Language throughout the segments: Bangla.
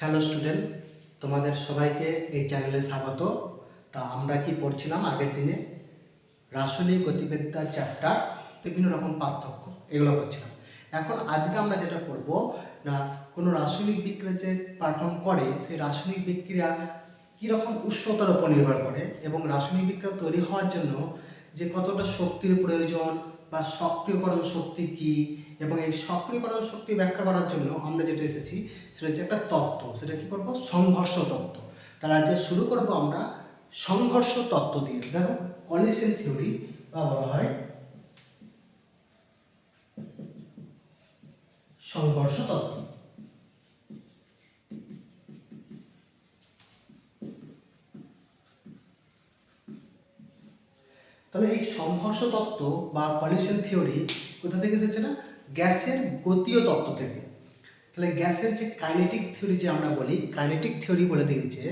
হ্যালো স্টুডেন্ট তোমাদের সবাইকে এই চ্যানেলে স্বাগত। তা আমরা কি পড়ছিলাম আগের দিনে? রাসায়নিক গতিবিদ্যা চ্যাপ্টার বিভিন্ন রকম পার্থক্য, এগুলো পড়ছিলাম। এখন আজকে আমরা যেটা পড়ব, না, কোনো রাসায়নিক বিক্রিয়া যে পারফর্ম করে, সেই রাসায়নিক বিক্রিয়া কীরকম উষ্ণতার উপর নির্ভর করে এবং রাসায়নিক বিক্রিয়া তৈরি হওয়ার জন্য যে কতটা শক্তির প্রয়োজন বা সক্রিয়করণ শক্তি কি এবং এই সক্রিয়করণ শক্তি ব্যাখ্যা করার জন্য আমরা যেটা এসেছি, সেটা হচ্ছে একটা তত্ত্ব। সেটা কি করব? সংঘর্ষ তত্ত্ব। তাহলে আজকে শুরু করব আমরা সংঘর্ষ তত্ত্ব দিয়ে। দেখো কলিশন থিওরি বা বলা হয় সংঘর্ষ তত্ত্ব। তাহলে এই সংঘর্ষ তত্ত্ব বা কলিশন থিওরি কোথা থেকে এসেছে না? গ্যাসের গতীয় তত্ত্ব থেকে। তাহলে গ্যাসের যে কাইনেটিক থিওরি যে আমরা বলি কাইনেটিক থিওরি বলে দিয়েছে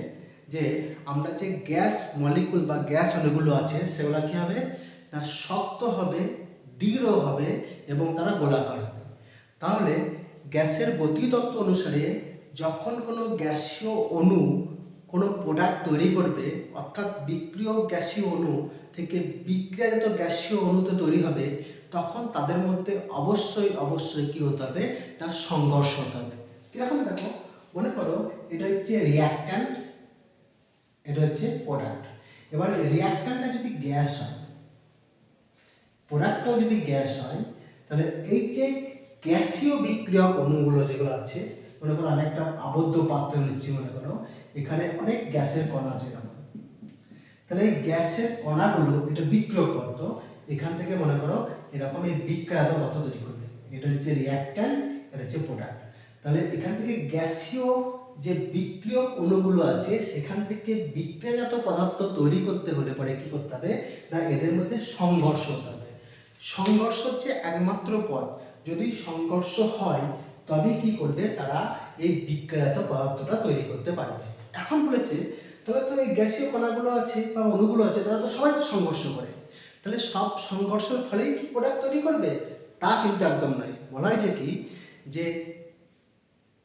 যে আমরা যে গ্যাস মলিকুল বা গ্যাস অণুগুলো আছে, সেগুলো কী হবে? না শক্ত হবে, দৃঢ় হবে এবং তারা গোলাকার হবে। তাহলে গ্যাসের গতীয় তত্ত্ব অনুসারে যখন কোনো গ্যাসীয় অণু কোনো প্রোডাক্ট তৈরি করবে, অর্থাৎ বিক্রিয় গ্যাসীয় অণু থেকে বিক্রিয়াজাত গ্যাসীয় অণুতে তৈরি হবে তখন তাদের মধ্যে অবশ্যই অবশ্যই কি হতে হবে? না সংঘর্ষ হতে হবে। কীরকম দেখো? মনে করো, এটা হচ্ছে রিয়াক্ট্যান্ট এটা হচ্ছে প্রোডাক্ট এবার রিয়াক্ট্যান্টটা যদি গ্যাস হয় প্রোডাক্টটাও যদি গ্যাস হয়, তাহলে এই যে গ্যাসীয় বিক্রিয়ক অণুগুলো যেগুলো আছে, মনে করো আমি একটা আবদ্ধ পাত্র নিচ্ছি মনে করো, এখানে অনেক গ্যাসের কণা আছে যেমন তাহলে এই গ্যাসের কণাগুলো, এটা বিক্রিয়ক করতো এখান থেকে মনে করো এরকম এই বিক্রিয়াত পদার্থ তৈরি করবে। এটা হচ্ছে রিয়াক্ট্যান্ট এটা হচ্ছে প্রোডাক্ট তাহলে এখান থেকে গ্যাসীয় যে বিক্রিয়ক অণুগুলো আছে, সেখান থেকে বিক্রিয়াজাত পদার্থ তৈরি করতে হলে পরে কি করতে হবে? না, এদের মধ্যে সংঘর্ষ হতে হবে। সংঘর্ষ হচ্ছে একমাত্র পথ। যদি সংঘর্ষ হয় তবে কি করবে? তারা এই বিক্রিয়াজাত পদার্থটা তৈরি করতে পারবে। এখন বলেছে, তাহলে তো এই গ্যাসীয় কণাগুলো আছে বা অণুগুলো আছে, তারা তো সবাই তো সংঘর্ষ করে। তাহলে সব সংঘর্ষের ফলেই কি প্রোডাক্ট তৈরি করবে? তা কিন্তু একদম নয়। বলা হয়েছে কি যে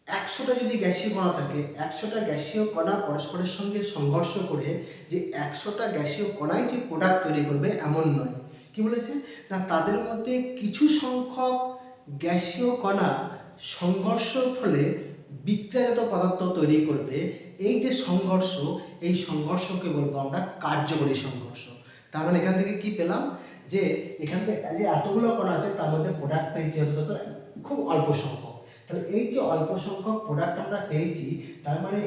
একশোটা যদি গ্যাসীয় কণা থাকে, একশোটা গ্যাসীয় কণা পরস্পরের সঙ্গে সংঘর্ষ করে যে একশোটা গ্যাসীয় কণাই যে প্রোডাক্ট তৈরি করবে এমন নয়। কি বলেছে? না, তাদের মধ্যে কিছু সংখ্যক গ্যাসীয় কণা সংঘর্ষের ফলে বিক্রিয়াজাত পদার্থ তৈরি করবে। এই যে সংঘর্ষ, এই সংঘর্ষকে বলব আমরা কার্যকরী সংঘর্ষ। তার মানে এখান থেকে কি পেলাম? যে এখান থেকে যে এতগুলো কণা আছে, তার মধ্যে প্রোডাক্ট পেয়েছি অন্তত খুব অল্প সংখ্যক। তাহলে এই যে অল্প সংখ্যক প্রোডাক্ট আমরা পেয়েছি, তার মানে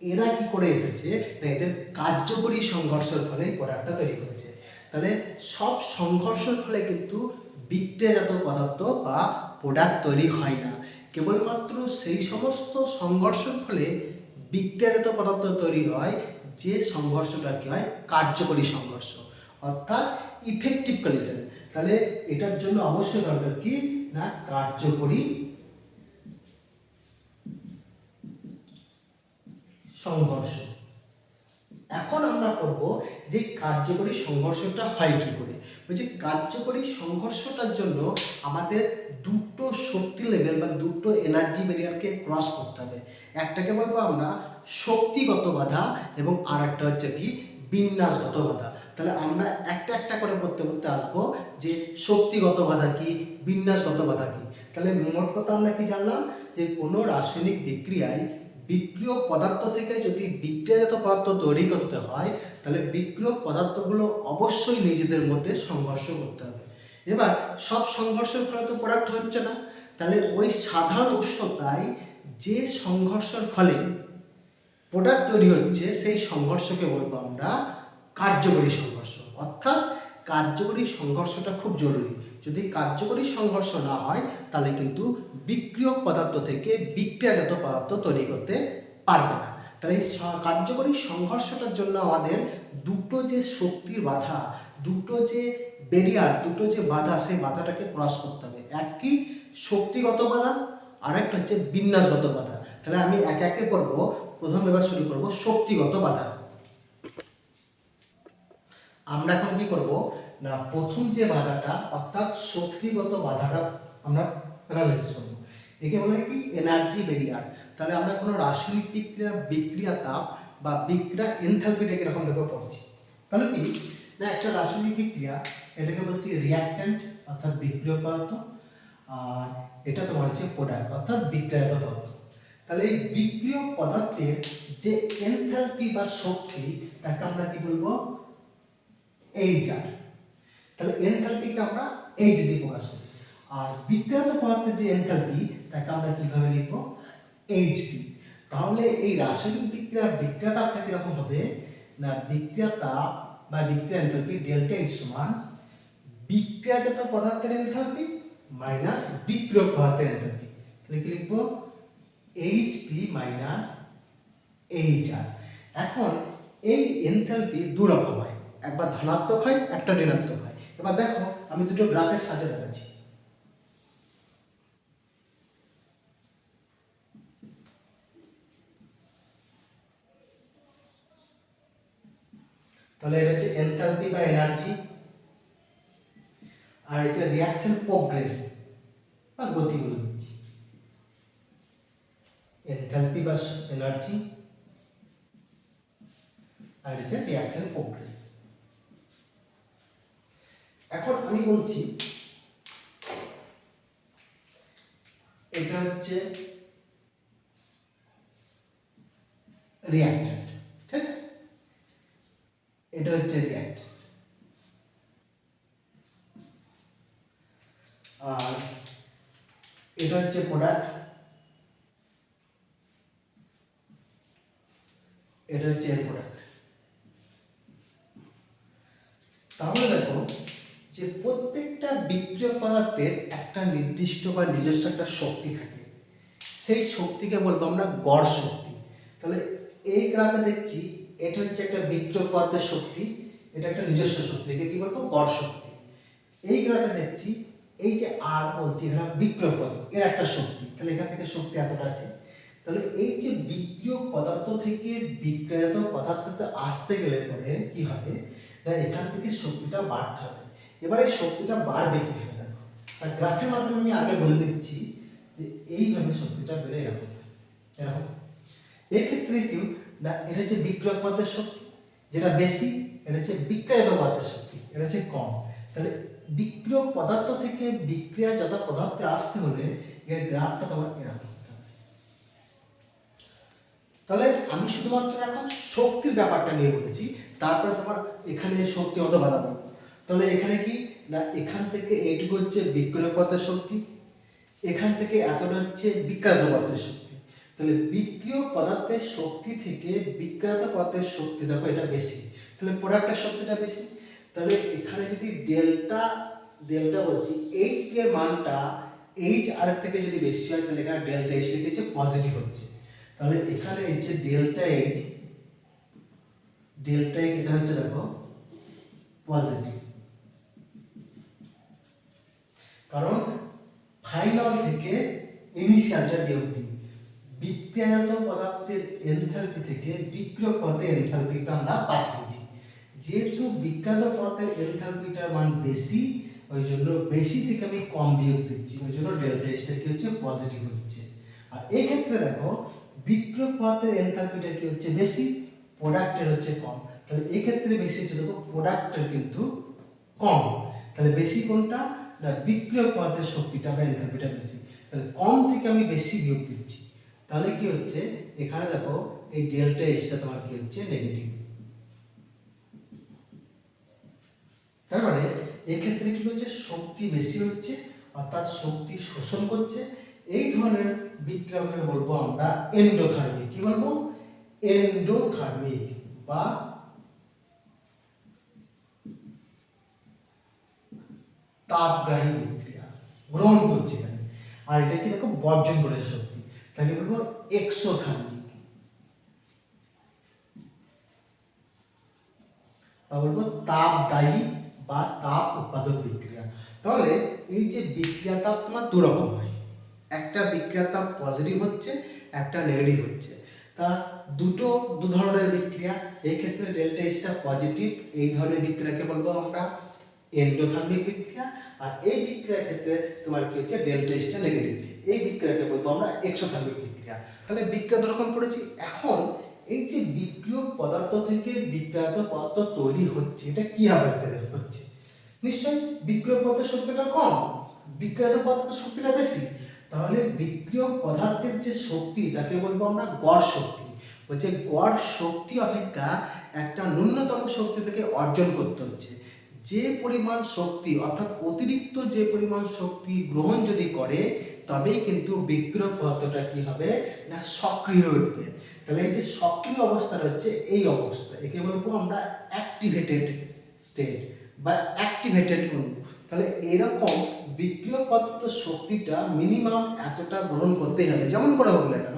এরা কি করে এসেছে? না, এদের কার্যকরী সংঘর্ষের ফলে এই প্রোডাক্টটা তৈরি করেছে। তাহলে সব সংঘর্ষের ফলে কিন্তু বিক্রিয়াজাত পদার্থ বা প্রোডাক্ট তৈরি হয় না। কেবলমাত্র সেই সমস্ত সংঘর্ষের ফলে বিক্রিয়াজাত পদার্থ তৈরি হয়, যে সংঘর্ষটা কি হয়? কার্যকরী সংঘর্ষ। অর্থাৎ ইফেক্টিভ কলিশন তাহলে এটার জন্য অবশ্যই দরকার কি? না, কার্যকরী সংঘর্ষ। এখন আমরা করব যে কার্যকরী সংঘর্ষটা হয় কি করে? বলছি, কার্যকরী সংঘর্ষটার জন্য আমাদের দুটো শক্তি লেভেল বা দুটো এনার্জি ব্যারিয়ারকে ক্রস করতে হবে। একটাকে বলব আমরা শক্তিগত বাধা এবং আর একটা হচ্ছে কি, বিন্যাসগত বাধা। তাহলে আমরা একটা একটা করে পড়তে পড়তে আসব যে শক্তিগত বাধা কি, বিন্যাসগত বাধা কি? তাহলে মোট কথা আমরা কি জানলাম? যে কোনো রাসায়নিক বিক্রিয়ায় বিক্রিয়ক পদার্থ থেকে যদি বিক্রিয়াজাত পদার্থ তৈরি করতে হয়, তাহলে বিক্রিয়ক পদার্থগুলো অবশ্যই নিজেদের মধ্যে সংঘর্ষ করতে হবে। এবার সব সংঘর্ষের ফলে তো প্রোডাক্ট হচ্ছে না। তাহলে ওই সাধারণ উষ্ণতায় যে সংঘর্ষের ফলে প্রোডাক্ট তৈরি হচ্ছে, সেই সংঘর্ষকে বলব আমরা কার্যকরী সংঘর্ষ। অর্থাৎ কার্যকরী সংঘর্ষটা খুব জরুরি। যদি কার্যকরী সংঘর্ষ না হয়, তাহলে কিন্তু বিক্রিয়ক পদার্থ থেকে বিক্রিয়াজাত পদার্থ তৈরি করতে পারবে না। তাহলে কার্যকরী সংঘর্ষটার জন্য আমাদের দুটো যে শক্তির বাধা, দুটো যে বেরিয়ার দুটো যে বাধা, সেই বাধাটাকে ক্রস করতে হবে। এক কি? শক্তিগত বাধা আর একটা হচ্ছে বিন্যাসগত বাধা। তাহলে আমি একে একে করব, প্রথম এবার শুরু করব শক্তিগত বাধা। আমরা এখন কি করব? না, প্রথম যে বাধাটা, অর্থাৎ শক্তিগত বাধাটা আমরা অ্যানালাইসিস করব। একে বলে কি? এনার্জি ব্যারিয়ার তাহলে আমরা কোনো রাসায়নিক বিক্রিয়া বিক্রিয়া তাপ বা বিক্রিয়া এনথালপিটা এরকম দেখো পড়ছি। তাহলে কি? না, একটা রাসায়নিক বিক্রিয়া, এটাকে বলছি রিয়াক্ট্যান্ট অর্থাৎ বিক্রিয় পদার্থ, আর এটা তোমার হচ্ছে প্রোডাক্ট অর্থাৎ বিক্রিয়াত পদার্থ। তাহলে এই বিক্রিয় পদার্থের যে এনথালপি বা শক্তি, তাকে আমরা কি বলব? এইচ আর তাহলে এনথালপিকে আমরা এইচ দিয়ে প্রকাশ করি। আর বিক্রিয়াত পদার্থের যে এনথালপি তাকে আমরা কীভাবে লিখব? এইচপি তাহলে এই রাসায়নিক বিক্রিয়ার বিক্রিয়া তাপটা কীরকম হবে? না বিক্রিয়া তাপ বা বিক্রিয়া এনথালপি ডেল্টা এইচ সমান বিক্রিয়াজাত পদার্থের এনথালপি মাইনাস বিক্রিয়ক পদার্থের এনথালপি তাহলে কি লিখব? এইচপি মাইনাস এইচ আর এখন এই এনথালপি দু রকম একবার ধনাত্মক হয়, একটা ঋণাত্মক হয়। এবার দেখো, আমি দুটো গ্রাফের সাজে দেখাচ্ছি। তাহলে এটা হচ্ছে বা এনার্জি আর এটা রিয়াকশন প্রোগ্রেস বা গতি বলে দিচ্ছি বা এনার্জি আর এটা রিয়াকশন প্রোগ্রেস এখন আমি বলছি, এটা হচ্ছে রিয়াক্ট্যান্ট ঠিক আছে? এটা হচ্ছে রিয়াক্ট আর এটা হচ্ছে প্রোডাক্ট এটা হচ্ছে এর প্রোডাক্ট তাহলে দেখো যে প্রত্যেকটা বিক্রিয়ক পদার্থের একটা নির্দিষ্ট বা নিজস্ব একটা শক্তি থাকে। সেই শক্তিকে বলব আমরা গড় শক্তি। তাহলে এই গ্রাফে দেখছি, এটা হচ্ছে একটা পদার্থের শক্তি, এটা একটা নিজস্ব শক্তি, একে কি বলব? গড় শক্তি। এই গ্রাফে দেখছি, এই যে আর বলছি এখানে বিক্রিয়ক পদার্থ এর একটা শক্তি। তাহলে এখান থেকে শক্তি এতটা আছে। তাহলে এই যে বিক্রিয়ক পদার্থ থেকে বিক্রিয়ত পদার্থতে আসতে গেলে পরে কি হবে? এখান থেকে শক্তিটা বাড়তে হবে। এবার শক্তিটা বাড়বে কীভাবে? আর গ্রাফের মাধ্যমে আমি আগে বলে দিচ্ছি যে এইভাবে শক্তিটা বেড়ে এরকম এরকম। এক্ষেত্রে কেউ না, এটা হচ্ছে বিক্রয় পদার্থের শক্তি। যেটা বেশি, এটা হচ্ছে বিক্রিয়াত পদার্থের শক্তি। এটা হচ্ছে কম। তাহলে বিক্রিয় পদার্থ থেকে বিক্রিয়া বিক্রিয়াজাত পদার্থে আসতে হলে এর গ্রাফটা তোমার এরকম তাহলে আমি শুধুমাত্র এখন শক্তির ব্যাপারটা নিয়ে বলেছি। তারপরে তোমার এখানে শক্তি অত বাড়াবো তাহলে এখানে কি না, এখান থেকে এইটুকু হচ্ছে বিক্রিয় পদার্থের শক্তি, এখান থেকে এতটা হচ্ছে বিক্রিয়াত পদার্থের শক্তি। তাহলে বিক্রিয় পদার্থের শক্তি থেকে বিক্রিয়াত পদার্থের শক্তি, দেখো এটা বেশি। তাহলে প্রোডাক্টের শক্তিটা বেশি। তাহলে এখানে যদি ডেল্টা ডেল্টা বলছি এইচ পি এর মানটা এইচ আর থেকে যদি বেশি হয়, তাহলে এখানে ডেল্টা এইচ লিখেছে পজিটিভ হচ্ছে। তাহলে এখানে হচ্ছে ডেল্টা এইচ ডেল্টা এইচ এটা হচ্ছে দেখো পজিটিভ কারণ ফাইনাল থেকে ইনিশিয়ালটা বিয়োগ দিই। বিক্রিয়াজাত পদার্থের এনথালপি থেকে বিক্রিয়ক পদার্থের এনথালপিটা আমরা দিয়েছি। যেহেতু বিক্রিয়াত পদার্থের এনথালপিটার মান বেশি, ওই জন্য বেশি থেকে আমি কম বিয়োগ দিচ্ছি। ওই জন্য ডেল্টা এসটা কি হচ্ছে? পজিটিভ হচ্ছে। আর এই ক্ষেত্রে দেখো, বিক্রিয়ক পদার্থের এনথালপিটা কি হচ্ছে? বেশি প্রোডাক্টের হচ্ছে কম। তাহলে এই ক্ষেত্রে বেশি হচ্ছে, দেখো প্রোডাক্টের কিন্তু কম। তাহলে বেশি কোনটা? বিক্রিয়ক পদার্থের শক্তিটা বা এনথালপিটা বেশি তাহলে কম থেকে আমি বেশি বিয়োগ দিচ্ছি। তাহলে কি হচ্ছে? এখানে দেখো, এই ডেল্টা এইচটা তোমার কি হচ্ছে? নেগেটিভ তার মানে এক্ষেত্রে কি হচ্ছে? শক্তি বেশি হচ্ছে, অর্থাৎ শক্তি শোষণ করছে। এই ধরনের বিক্রিয়কের বলব আমরা এন্ডোথার্মিক কি বলব? এন্ডোথার্মিক বা তাপগ্রাহী বিক্রিয়া গ্রহণ করছে এখানে। আর এটা কি দেখো, বর্জন করে শক্তি, তাকে বলব এক্সোথার্মিক বা বলব তাপদায়ী বা তাপ উৎপাদক বিক্রিয়া। তাহলে এই যে বিক্রিয়া তাপ তোমার দু রকম হয়। একটা বিক্রিয়া তাপ পজিটিভ হচ্ছে, একটা নেগেটিভ হচ্ছে। তা দুটো, দু ধরনের বিক্রিয়া, এই ক্ষেত্রে ডেল্টা এইচটা পজিটিভ এই ধরনের বিক্রিয়াকে বলব আমরা এন্ডোথার্মিক বিক্রিয়া আর এই বিক্রিয়ার ক্ষেত্রে তোমার কি হচ্ছে ডেল্টা এইচটা নেগেটিভ এই বিক্রিয়াকে বলব আমরা এক্সোথার্মিক বিক্রিয়া। তাহলে বিক্রিয়া রকম পড়েছি এখন এই যে বিক্রিয়ক পদার্থ থেকে বিক্রিয়াত পদার্থ তৈরি হচ্ছে, এটা কীভাবে হচ্ছে? নিশ্চয়ই বিক্রিয়ক পদার্থের শক্তিটা কম বিক্রিয়াত পদার্থের শক্তিটা বেশি। তাহলে বিক্রিয়ক পদার্থের যে শক্তি, তাকে বলব আমরা গড় শক্তি। বলছে গড় শক্তি অপেক্ষা একটা ন্যূনতম শক্তি থেকে অর্জন করতে হচ্ছে। যে পরিমাণ শক্তি, অর্থাৎ অতিরিক্ত যে পরিমাণ শক্তি গ্রহণ যদি করে, তবেই কিন্তু বিক্রিয়ক পদার্থটা কি হবে? না, সক্রিয় উঠবে। তাহলে এই যে সক্রিয় অবস্থা হচ্ছে এই অবস্থা। একে বলব আমরা অ্যাক্টিভেটেড স্টেট বা অ্যাক্টিভেটেড অণু। তাহলে এরকম বিক্রিয়ক পদার্থ শক্তিটা মিনিমাম এতটা গ্রহণ করতেই হবে। যেমন করে হোক না কেন,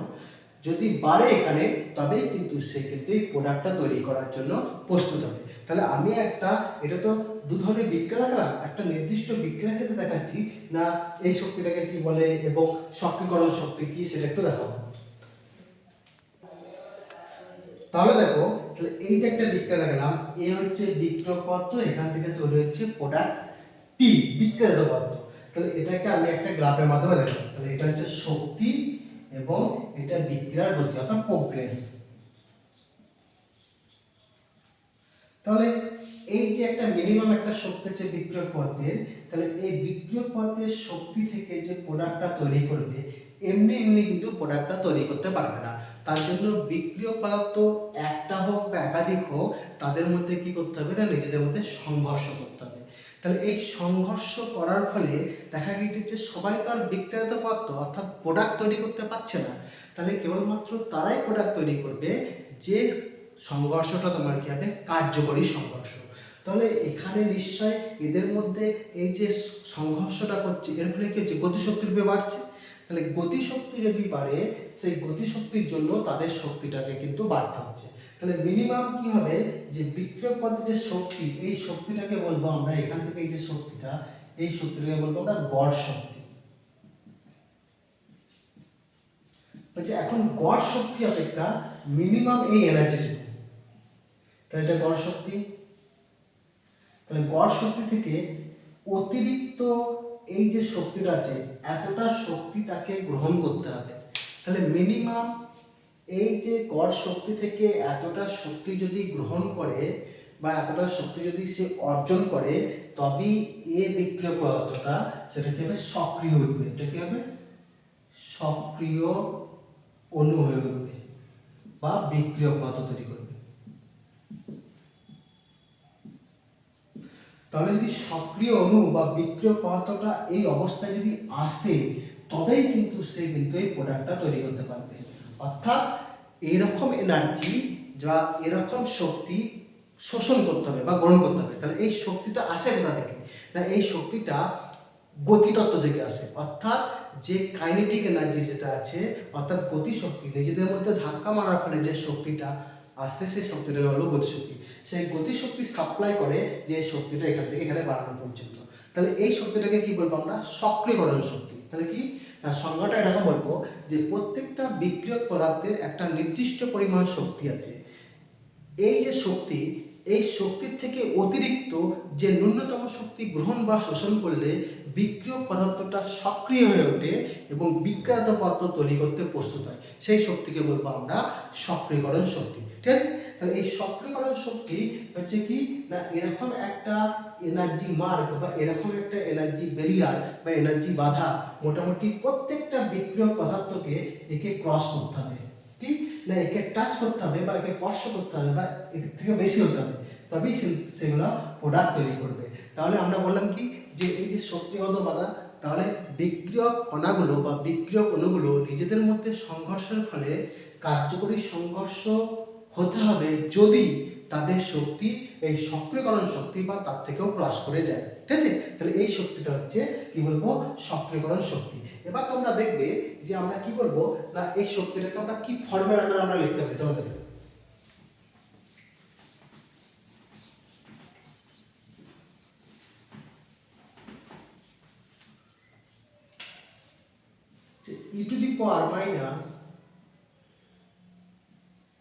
যদি বাড়ে এখানে, তবেই কিন্তু সে কিন্তু এই প্রোডাক্টটা তৈরি করার জন্য প্রস্তুত হবে। তাহলে আমি একটা, এটা তো দু ধরনের বিক্রিয়া দেখালাম একটা নির্দিষ্ট বিক্রিয়ার ক্ষেত্রে দেখাচ্ছি না এই শক্তিটাকে কি বলে এবং সক্রিয়করণ শক্তি কি সেটা একটু দেখাবো। তাহলে দেখো, তাহলে এই যে একটা বিক্রিয়া দেখালাম, এ হচ্ছে বিক্রিয়ক পদার্থ এখান থেকে তৈরি হচ্ছে প্রোডাক্ট পি বিক্রিয়াত পদার্থ তাহলে এটাকে আমি একটা গ্রাফের মাধ্যমে দেখাবো। তাহলে এটা হচ্ছে শক্তি এবং এটা বিক্রিয়ার গতি, অর্থাৎ প্রোগ্রেস তাহলে এই যে একটা মিনিমাম একটা শক্তি হচ্ছে বিক্রিয়ক পথের তাহলে এই বিক্রিয়ক পথের শক্তি থেকে যে প্রোডাক্টটা তৈরি করবে, এমনি এমনি কিন্তু প্রোডাক্টটা তৈরি করতে পারবে না। তার জন্য বিক্রিয়ক পদার্থ একটা হোক বা একাধিক হোক, তাদের মধ্যে কি করতে হবে না? নিজেদের মধ্যে সংঘর্ষ করতে হবে। তাহলে এই সংঘর্ষ করার ফলে দেখা গেছে যে সবাই তো আর বিক্রিয়াত পদার্থ অর্থাৎ প্রোডাক্ট তৈরি করতে পারছে না। তাহলে কেবলমাত্র তারাই প্রোডাক্ট তৈরি করবে, যে সংঘর্ষটা তোমার কি হবে? কার্যকরী সংঘর্ষ। তাহলে এখানে নিশ্চয় এদের মধ্যে এই যে সংঘর্ষটা করছে, এর ফলে কি হচ্ছে? গতিশক্তি রূপে বাড়ছে। তাহলে গতিশক্তি যদি বাড়ে, সেই গতিশক্তির জন্য তাদের শক্তিটাকে কিন্তু বাড়তে হচ্ছে। তাহলে মিনিমাম কি হবে? যে বিক্রিয়ক পদের যে শক্তি, এই শক্তিটাকে বলব আমরা, এখান থেকে এই যে শক্তিটা, এই শক্তিটাকে বলব আমরা গড় শক্তি। বলছে, এখন গড় শক্তি অপেক্ষা মিনিমাম এই এনার্জিটুকু তাহলে এটা গড় শক্তি? তাহলে গড় শক্তি থেকে অতিরিক্ত এই যে শক্তিটা আছে, এতটা শক্তি তাকে গ্রহণ করতে হবে। তাহলে মিনিমাম এই যে গড় শক্তি থেকে এতটা শক্তি যদি গ্রহণ করে বা এতটা শক্তি যদি সে অর্জন করে, তবেই এ বিক্রিয় পদার্থটা সেটা কি হবে সক্রিয় হয়ে উঠবে। এটা কি হবে? সক্রিয় অণু হয়ে উঠবে বা বিক্রিয় পদার্থ তৈরি করবে। তাহলে যদি সক্রিয় অণু বা বিক্রিয় পদার্থটা এই অবস্থায় যদি আসে, তবেই কিন্তু সে কিন্তু এই প্রোডাক্টটা তৈরি করতে পারবে। অর্থাৎ এরকম এনার্জি যা এরকম শক্তি শোষণ করতে হবে বা গ্রহণ করতে হবে। তাহলে এই শক্তিটা আসে কোথা থেকে? না, এই শক্তিটা গতিতত্ত্ব থেকে আসে। অর্থাৎ যে কাইনেটিক এনার্জি যেটা আছে, অর্থাৎ গতিশক্তি, নিজেদের মধ্যে ধাক্কা মারার ফলে যে শক্তিটা আসে সেই শক্তিটা হলো গতিশক্তি। সেই গতিশক্তি সাপ্লাই করে যে শক্তিটা এখান থেকে এখানে বাড়ানো পর্যন্ত। তাহলে এই শক্তিটাকে কি বলব আমরা? সক্রিয়করণ শক্তি। তাহলে কি? না, সংজ্ঞাটা এরকম বলব যে প্রত্যেকটা বিক্রিয়ক পদার্থের একটা নির্দিষ্ট পরিমাণ শক্তি আছে। এই যে শক্তি এই শক্তির থেকে অতিরিক্ত যে ন্যূনতম শক্তি গ্রহণ বা শোষণ করলে বিক্রিয় পদার্থটা সক্রিয় হয়ে ওঠে এবং বিক্রিয়াত পদার্থ তৈরি করতে প্রস্তুত হয়। সেই শক্তিকে বলব আমরা সক্রিয়করণ শক্তি। ঠিক আছে? তাহলে এই সক্রিয়করণ শক্তি হচ্ছে কি? না, এরকম একটা এনার্জি মার্ক বা এরকম একটা এনার্জি ব্যারিয়ার বা এনার্জি বাধা মোটামুটি প্রত্যেকটা বিক্রিয় পদার্থকে একে ক্রস করতে হবে। কি? না, একে টাচ করতে হবে বা একে স্পর্শ করতে হবে বা এর থেকে বেশি হতে হবে, তবেই সে- সেগুলো প্রোডাক্ট তৈরি করবে। তাহলে আমরা বললাম কি, যে এই যে শক্তিগত বাধা, তাহলে বিক্রিয়ক কণাগুলো বা বিক্রিয়ক অণুগুলো নিজেদের মধ্যে সংঘর্ষের ফলে কার্যকরী সংঘর্ষ হতে হবে যদি তাদের শক্তি, এই সক্রিয়করণ শক্তি বা তার থেকেও ক্রস করে যায়। ঠিক আছে? তাহলে এই শক্তিটা হচ্ছে কি বলব? সক্রিয়করণ শক্তি। এবার তোমরা দেখবে যে আমরা কি বলব? না, এই শক্তিটাকে আমরা কি ফর্মের আকারে আমরা লিখতে পারি? তোমরা দেখবে e to the power minus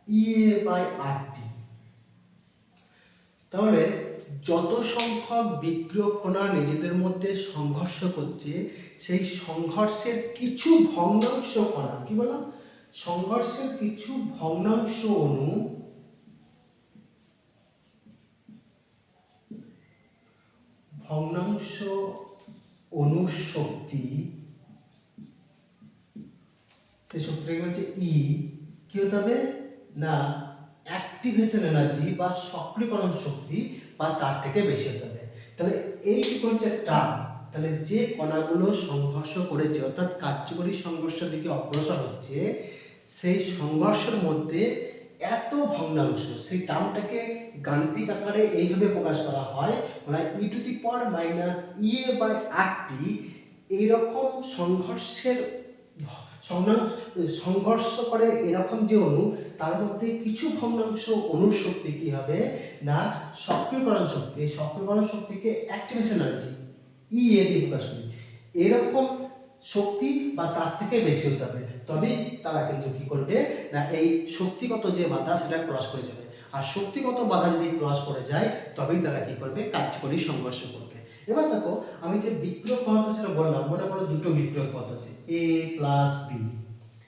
EA by RT তাহলে যত সংখ্যক বিক্রিয়ক কণা নিজেদের মধ্যে সংঘর্ষ করছে, সেই সংঘর্ষের কিছু ভগ্নাংশ কণা, কি বললাম সংঘর্ষের কিছু ভগ্নাংশ অণু ভগ্নাংশ অণুর শক্তি, সেই শক্তিটাকে বলছে ই কি হতে হবে? না অ্যাক্টিভেশন এনার্জি বা সক্রিয়করণ শক্তি বা তার থেকে বেশি হতে হবে তাহলে এই হচ্ছে টার্ম। তাহলে যে কণাগুলো সংঘর্ষ করেছে, অর্থাৎ কার্যকরী সংঘর্ষের দিকে অগ্রসর হচ্ছে, সেই সংঘর্ষের মধ্যে এত ভগ্নাংশ, সেই টার্মটাকে গাণিতিক আকারে এইভাবে প্রকাশ করা হয় মানে e to the power minus E A by R T এইরকম সংঘর্ষের সংঘর্ষ করে এরকম যে অণু, তার মধ্যে কিছু ভগ্নাংশ অণুর শক্তি কি হবে? না, সক্রিয়করণ শক্তি। এই সক্রিয়করণ শক্তিকে অ্যাক্টিভেশন এনার্জি ই এ দিয়ে প্রকাশ করি। এরকম শক্তি বা তার থেকে বেশি হতে হবে। তবেই তারা কিন্তু কি করবে? না, এই শক্তিগত যে বাধা, সেটা ক্রস করে যাবে। আর শক্তিগত বাধা যদি ক্রস করে যায়, তবেই তারা কি করবে? কার্যকরী সংঘর্ষ করবে। এবার দেখো, আমি যে বিক্রিয়ক পদার্থ যেটা বললাম মনে করো দুটো বিক্রিয়ক পদার্থ আছে এ প্লাস বি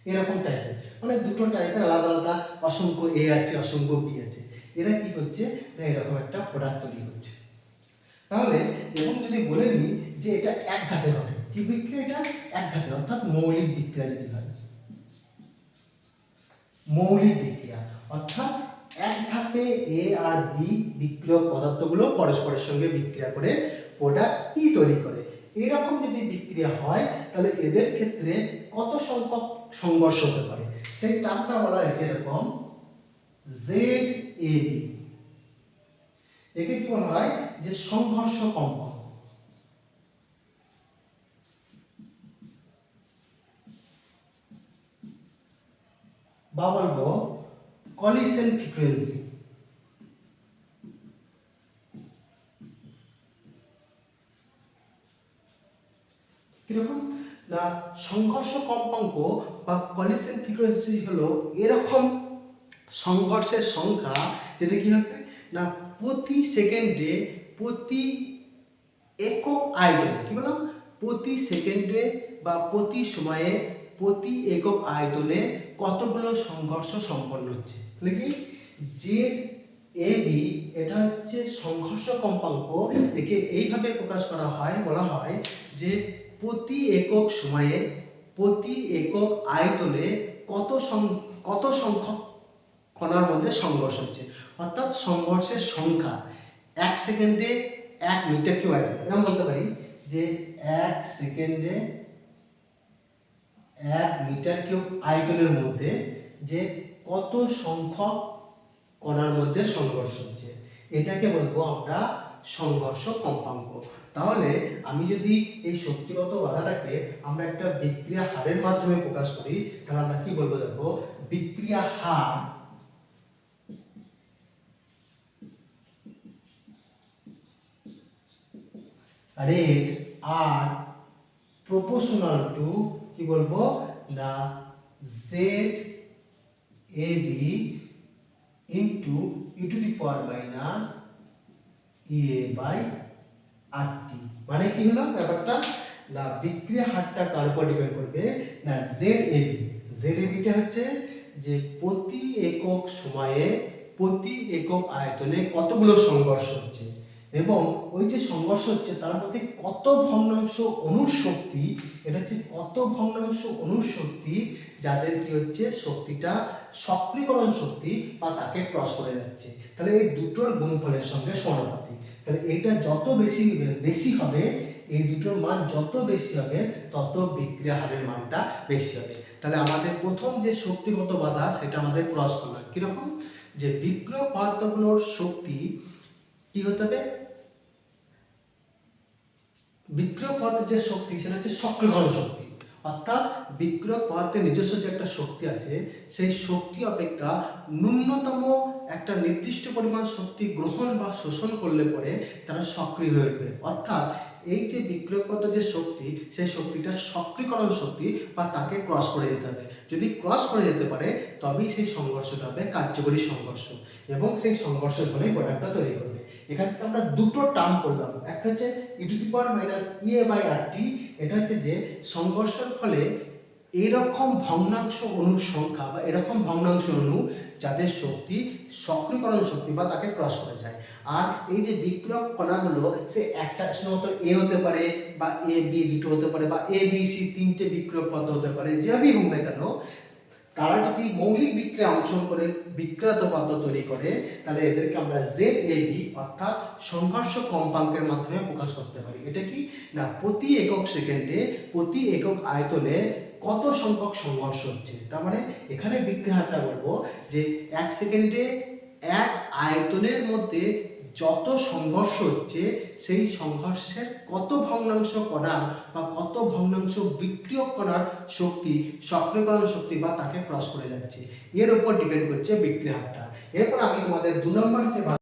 এরকম টাইপের মানে দুটো টাইপের আলাদা আলাদা, অসংখ্য এ আছে, অসংখ্য বি আছে। এরা কি করছে? না এরকম একটা প্রোডাক্ট তৈরি করছে। তাহলে এবং যদি বলে নিই যে এটা এক ধাপে হবে, কি বিক্রিয়া এটা? এক ধাপে অর্থাৎ মৌলিক বিক্রিয়া যদি হয়। মৌলিক বিক্রিয়া, অর্থাৎ এক ধাপে এ আর বি বিক্রিয়ক পদার্থগুলো পরস্পরের সঙ্গে বিক্রিয়া করে প্রোডাক্ট পি তৈরি করে? এরকম যদি বিক্রিয়া হয়, তাহলে এদের ক্ষেত্রে কত সংখ্যক সংঘর্ষ হতে পারে? সেই টার্মটা বলা হয়েছে এরকম জেড এ বি একে কি বলা হয়? যে সংঘর্ষ কম্পাঙ্ক বা বলব কলিশন ফ্রিকোয়েন্সি কীরকম না সংঘর্ষ কম্পাঙ্ক বা কলিশন ফ্রিকোয়েন্সি হলো এরকম সংঘর্ষের সংখ্যা যেটা কি হবে? না, প্রতি সেকেন্ডে প্রতি একক আয়তনে, কি বললাম? প্রতি সেকেন্ডে বা প্রতি সময়ে প্রতি একক আয়তনে কতগুলো সংঘর্ষ সম্পন্ন হচ্ছে? তাহলে কি? যে এ বি এটা হচ্ছে সংঘর্ষ কম্পাঙ্ক, একে এইভাবে প্রকাশ করা হয়, বলা হয় যে প্রতি একক সময়ে প্রতি একক আয়তনে কত কত সংখ্যক কণার মধ্যে সংঘর্ষ হচ্ছে? অর্থাৎ সংঘর্ষের সংখ্যা এক সেকেন্ডে এক মিটার কিউ আয়তন। এরকম বলতে পারি যে এক সেকেন্ডে এক মিটার কিউব আয়তনের মধ্যে যে কত সংখ্যক কণার মধ্যে সংঘর্ষ হচ্ছে। এটাকে বলব আমরা সংঘর্ষ কম্পাঙ্ক। তাহলে আমি যদি এই শক্তিগত বাধাটাকে আমরা একটা বিক্রিয়া হারের মাধ্যমে প্রকাশ করি, তাহলে আমরা কি বলব দেখো? বিক্রিয়া হার রেট আর প্রপোর্শনাল টু কি বলব? না Z A B into e to the power minus E A by R T মানে কি হলো? ব্যাপারটা, না বিক্রিয়া হারটা কার উপর ডিপেন্ড করবে? না Z A B Z A beta হচ্ছে যে প্রতি একক সময়ে প্রতি একক আয়তনে কতগুলো সংঘর্ষ হচ্ছে? এবং ওই যে সংঘর্ষ হচ্ছে, তার মধ্যে কত ভগ্নাংশ অণুর শক্তি, এটা হচ্ছে কত ভগ্নাংশ অণুর শক্তি, যাদের কি হচ্ছে, শক্তিটা সক্রিয়করণ শক্তি বা তাকে ক্রস করে যাচ্ছে। তাহলে এই দুটোর গুণফলের সঙ্গে সমানুপাতিক। তাহলে এটা যত বেশি বেশি হবে, এই দুটোর মান যত বেশি হবে, তত বিক্রিয়া হারের মানটা বেশি হবে। তাহলে আমাদের প্রথম যে শক্তিগত বাধা, সেটা আমাদের ক্রস করলাম কীরকম? যে বিক্রিয় পদার্থগুলোর শক্তি কি হতে হবে? বিক্রিয় পদার্থের যে শক্তি, সেটা হচ্ছে সক্রিয়করণ শক্তি। অর্থাৎ বিক্রিয়ক পদার্থের নিজস্ব যে একটা শক্তি আছে, সেই শক্তি অপেক্ষা ন্যূনতম একটা নির্দিষ্ট পরিমাণ শক্তি গ্রহণ বা শোষণ করলে পরে তারা সক্রিয় হয়ে উঠবে। অর্থাৎ এই যে বিক্রিয়কগত যে শক্তি, সেই শক্তিটা সক্রিয়করণ শক্তি বা তাকে ক্রস করে যেতে হবে। যদি ক্রস করে যেতে পারে, তবেই সেই সংঘর্ষটা হবে কার্যকরী সংঘর্ষ এবং সেই সংঘর্ষের ফলে প্রোডাক্টটা তৈরি করবে এখান থেকে আমরা দুটো টার্ম করলাম। একটা হচ্ছে e to the power minus E A by R T এটা হচ্ছে যে সংঘর্ষের ফলে এরকম ভগ্নাংশ অণুর সংখ্যা বা এরকম ভগ্নাংশ অণু যাদের শক্তি, সক্রিয়করণ শক্তি বা তাকে ক্রস করে যায়। আর এই যে বিক্রিয়ক কণাগুলো সে একটা শুধুমাত্র এ হতে পারে বা এ বি দুটো হতে পারে বা এ বি সি তিনটে বিক্রিয়ক পদ হতে পারে। যেভাবেই হোক না কেন তারা যদি মৌলিক বিক্রিয়া অংশগ্রহণ করে, বিক্রিয়াত পদার্থ তৈরি করে, তাহলে এদেরকে আমরা জেড এ বি অর্থাৎ সংঘর্ষ কম্পাঙ্কের মাধ্যমে প্রকাশ করতে পারি। এটা কি? না, প্রতি একক সেকেন্ডে প্রতি একক আয়তনে কত সংখ্যক সংঘর্ষ হচ্ছে? তার মানে এখানে বিক্রিয়া হারটা বলব যে এক সেকেন্ডে এক আয়তনের মধ্যে যত সংঘর্ষ হচ্ছে, সেই সংঘর্ষের কত ভগ্নাংশ করার বা কত ভগ্নাংশ বিক্রিয়ক করার শক্তি, সক্রিয়করণ শক্তি বা তাকে ক্রস করে যাচ্ছে। এর উপর ডিপেন্ড করছে বিক্রিয়াটা এরপর আমি তোমাদের দু নম্বর যে